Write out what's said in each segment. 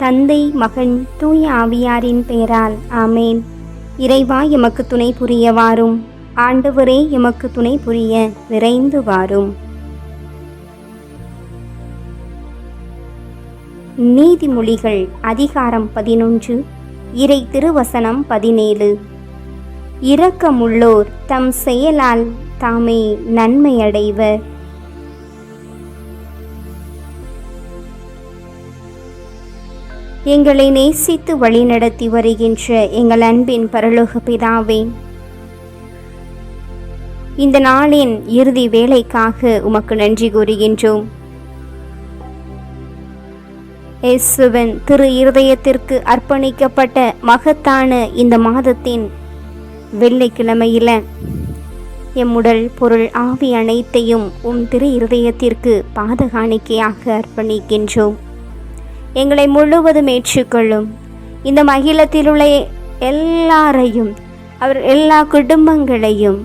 தந்தை மகன் தூய ஆவியாரின் பெயரால் ஆமேன். இறைவா எமக்கு துணை புரிய வாரும் ஆண்டவரே எமக்கு துணை புரிய விரைந்து வாரும். நீதிமொழிகள் அதிகாரம் பதினொன்று இறை திருவசனம் பதினேழு. இரக்கமுள்ளோர் தம் செயலால் தாமே நன்மையடைவர். எங்களை நேசித்து வழிநடத்தி வருகின்ற எங்கள் அன்பின் பரலோக பிதாவே இந்த நாளின் இறுதி வேலைக்காக உமக்கு நன்றி கூறுகின்றோம். இயேசுவின் திரு இருதயத்திற்கு அர்ப்பணிக்கப்பட்ட மகத்தான இந்த மாதத்தின் வெள்ளிக்கிழமையில எம் உடல் பொருள் ஆவி அனைத்தையும் உம் திரு இருதயத்திற்கு பாதகாணிக்கையாக அர்ப்பணிக்கின்றோம். எங்களை முழுவதும் ஏற்றுக்கொள்ளும். இந்த மகிழத்தில் உள்ள எல்லாரையும் அவர் எல்லா குடும்பங்களையும்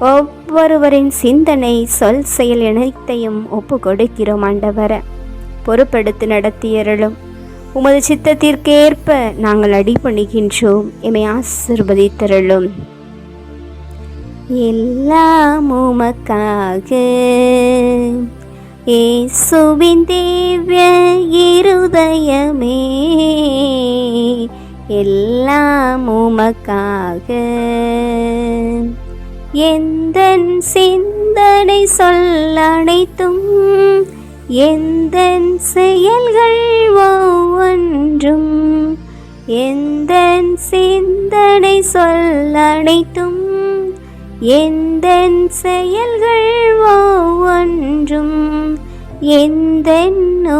ஒவ்வொருவரின் சிந்தனை சொல் செயல் அனைத்தையும் ஒப்பு கொடுக்கிறோம் ஆண்டவரை. பொறுப்படுத்தி நடத்தியருளும். உமது சித்தத்திற்கேற்ப நாங்கள் அடிபணிகின்றோம். எம்மை ஆசிர்வதித்தருளும். எல்லாம் உமக்காக. இயேசுவின் தேவ்ய இருதயமே எல்லாம் உமக்காக. எந்த சிந்தனை சொல் அனைத்தும் எந்த செயல்கள் ஒவ்வொன்றும் எந்த சிந்தனை சொல் அனைத்தும் எந்த செயல்கள் ஒவ்வொன்றும் எந்த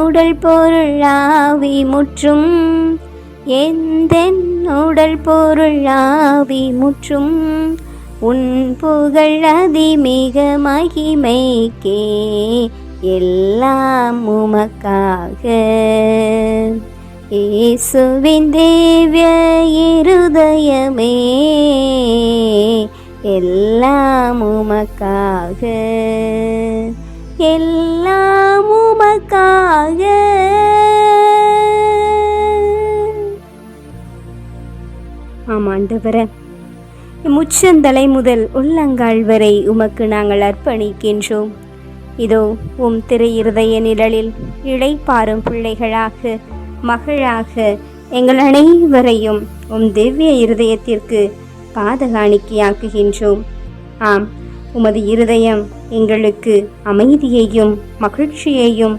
உடல் பொருளாவி முற்றும்? எந்த உடல் பொருளாவி முற்றும்? உன் புகழ் அதிமிக மகிமைக்கே எல்லாம் உமக்காக. இயேசுவின் தேவிய இருதயமே எல்லாம் உமக்காக. எல்லாம் உமக்காக. ஆமாண்டவர முச்சந்தலை முதல் உள்ளங்கால் வரை உமக்கு நாங்கள் அர்ப்பணிக்கின்றோம். இதோ உம் திரு இருதய நிழலில் இழைப்பாரும் பிள்ளைகளாக மகளாக எங்கள் அனைவரையும் உம் திவ்ய இருதயத்திற்கு பாதகாணிக்கையாக்குகின்றோம். ஆம் உமது இருதயம் எங்களுக்கு அமைதியையும் மகிழ்ச்சியையும்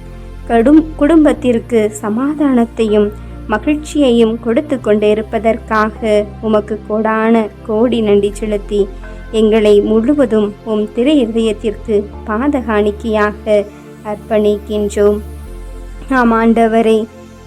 கடும் குடும்பத்திற்கு சமாதானத்தையும் மகிழ்ச்சியையும் கொடுத்து கொண்டு இருப்பதற்காக உமக்கு கோடான கோடி நன்றி செலுத்தி எங்களை முழுவதும் உம் திரு இதயத்திற்கு பாதகாணிக்கையாக அர்ப்பணிக்கின்றோம். ஆம் ஆண்டவரே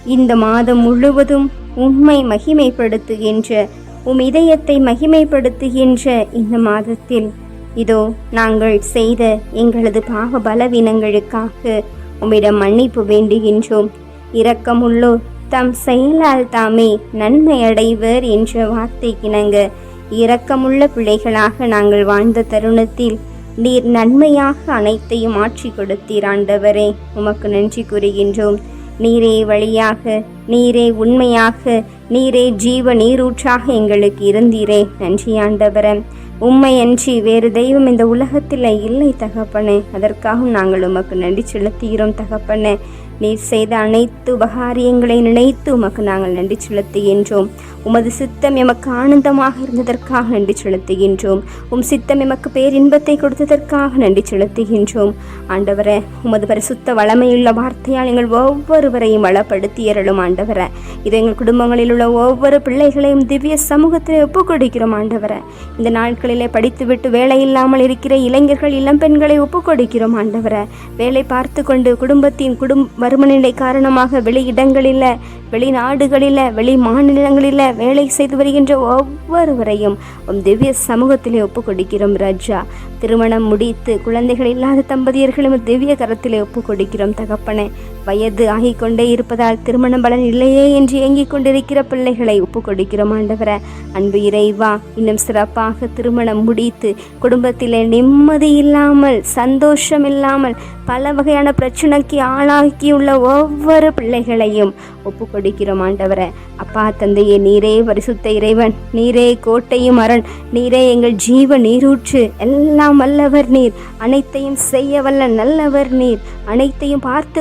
இந்த மாதம் முழுவதும் உண்மை மகிமைப்படுத்துகின்ற உம் இதயத்தை மகிமைப்படுத்துகின்ற இந்த மாதத்தில் இதோ நாங்கள் செய்த எங்களது பாவ பலவீனங்களுக்காக உம்மிடம் மன்னிப்பு வேண்டுகின்றோம். இரக்கமுள்ளோர் தம் செயலால் தாமே நன்மை அடைவர் என்ற வார்த்தைக்கிணங்க இரக்கமுள்ள பிள்ளைகளாக நாங்கள் வாழ்ந்த தருணத்தில் நீர் நன்மையாக அனைத்தையும் ஆற்றி கொடுத்தீர் ஆண்டவரே. உமக்கு நன்றி கூறுகின்றோம். நீரே வழியாக நீரே உண்மையாக நீரே ஜீவ நீரூற்றாக எங்களுக்கு இருந்தீரே. நன்றி ஆண்டவரன் உம்மை அன்றி வேறு தெய்வம் இந்த உலகத்தில் இல்லை தகப்பனே. அதற்காகவும் நாங்கள் உமக்கு நன்றி செலுத்துகிறோம் தகப்பனே. நீர் செய்த அனைத்து உபகாரியங்களை நினைத்து உமக்கு நாங்கள் நன்றி செலுத்துகின்றோம். உமது சித்தம் எமக்கு ஆனந்தமாக இருந்ததற்காக நன்றி செலுத்துகின்றோம். உம் சித்தம் எமக்கு பேரின்பத்தை கொடுத்ததற்காக நன்றி செலுத்துகின்றோம். ஆண்டவரே உமது பரிசுத்த வளமையுள்ள வார்த்தையால் எங்கள் ஒவ்வொருவரையும் வளப்படுத்தியறலும் ஆண்டவரே. இது எங்கள் குடும்பங்களில் உள்ள ஒவ்வொரு பிள்ளைகளையும் திவ்ய சமூகத்தில் ஒப்புக் கொடுக்கிறோம் ஆண்டவரே. இந்த நாட்களிலே படித்துவிட்டு வேலை இல்லாமல் இருக்கிற இளைஞர்கள் இளம்பெண்களை ஒப்புக் கொடுக்கிறோம் ஆண்டவரே. வேலை பார்த்து கொண்டு குடும்பத்தின் குடும் வறுமநிலை காரணமாக வெளி இடங்களில் வெளிநாடுகளில் வெளி மாநிலங்களில் வேலை செய்து வருகின்ற ஒவ்வொருவரையும் உம் திவ்ய சமூகத்திலே ஒப்புக் கொடுக்கிறோம் ராஜா. திருமணம் முடித்து குழந்தைகள் இல்லாத தம்பதியர்களும் திவ்ய கரத்திலே ஒப்புக் கொடுக்கிறோம் தகப்பனே. வயது ஆகிக்கொண்டே இருப்பதால் திருமண பலன் இல்லையே என்று ஏங்கிக் கொண்டிருக்கிற பிள்ளைகளை ஒப்புக்கொடுக்கிறோம் ஆண்டவர. அன்பு இறைவா இன்னும் சிறப்பாக திருமணம் முடித்து குடும்பத்திலே நிம்மதி இல்லாமல் சந்தோஷம் இல்லாமல் பல வகையான பிரச்சனைக்கு ஆளாக்கியுள்ள ஒவ்வொரு பிள்ளைகளையும் ஒப்பு கொடுக்கிறோம் ஆண்டவரை. அப்பா தந்தையே நீரே பரிசுத்த இறைவன் நீரே கோட்டையும் அரண் நீரே எங்கள் ஜீவ நீரூற்று. எல்லாம் வல்லவர் நீர் அனைத்தையும் செய்ய வல்ல நல்லவர் நீர் அனைத்தையும் பார்த்து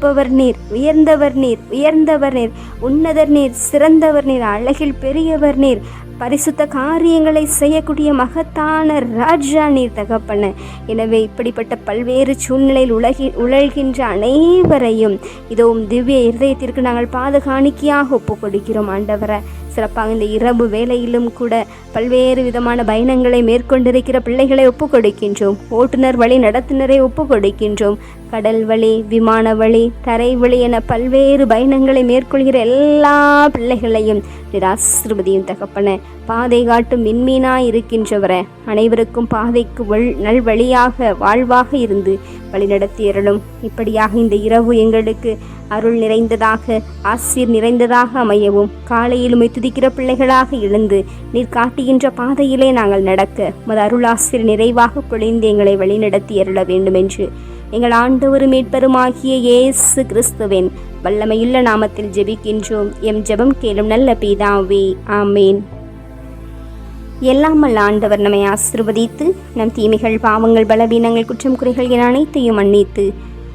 கொண்டிருப்பவர் நீர் உயர்ந்தவர் நீர் உயர்ந்தவர் நீர் உன்னதர் நீர் சிறந்தவர் நீர் அழகில் பெரியவர் நீர் பரிசுத்த காரியங்களை செய்யக்கூடிய மகத்தான ராஜா நீர் தகப்பன. எனவே இப்படிப்பட்ட பல்வேறு சூழ்நிலையில் உலகி உழல்கின்ற அனைவரையும் இதோ திவ்ய இருதயத்திற்கு நாங்கள் பாதுகாணிக்கையாக ஒப்பு கொடுக்கிறோம் ஆண்டவரை. சிறப்பாக இந்த இரவு வேளையிலும் கூட பல்வேறு விதமான பயணங்களை மேற்கொண்டிருக்கிற பிள்ளைகளை ஒப்புக்கொடுக்கின்றோம் ஓட்டுநர் வழி நடத்துனரை ஒப்பு கொடுக்கின்றோம். கடல் வழி விமான வழி தரை வழி என பல்வேறு பயணங்களை மேற்கொள்கிற எல்லா பிள்ளைகளையும் நிராசிருபதியும் தகப்பன பாதை காட்டும் மின்மீனாய் இருக்கின்றவரை. அனைவருக்கும் பாதைக்கு வள் நல்வழியாக வாழ்வாக இருந்து வழிநடத்தியறலும் இப்படியாக இந்த இரவு எங்களுக்கு அருள் நிறைந்ததாக ஆசிர் நிறைந்ததாக அமையவும். காலையில் உம்மை துதிக்கிற பிள்ளைகளாக எழுந்து நீர் காட்டுகின்ற பாதையிலே நாங்கள் நடக்க மது அருளாசிர் நிறைவாக பொழிந்து எங்களை வழிநடத்தி அருள வேண்டும் என்று எங்கள் ஆண்டவர் மீட்பெருமாகிய இயேசு கிறிஸ்துவின் வல்லமையுள்ள நாமத்தில் ஜெபிக்கின்றோம். எம் ஜெபம் கேளும் நல்ல பீதாவே ஆமேன். எல்லாம் ஆண்டவர் நம்மை ஆசிர்வதித்து நம் தீமைகள் பாவங்கள் பலவீனங்கள் குற்றம் குறைகள் என அனைத்தையும் மன்னித்து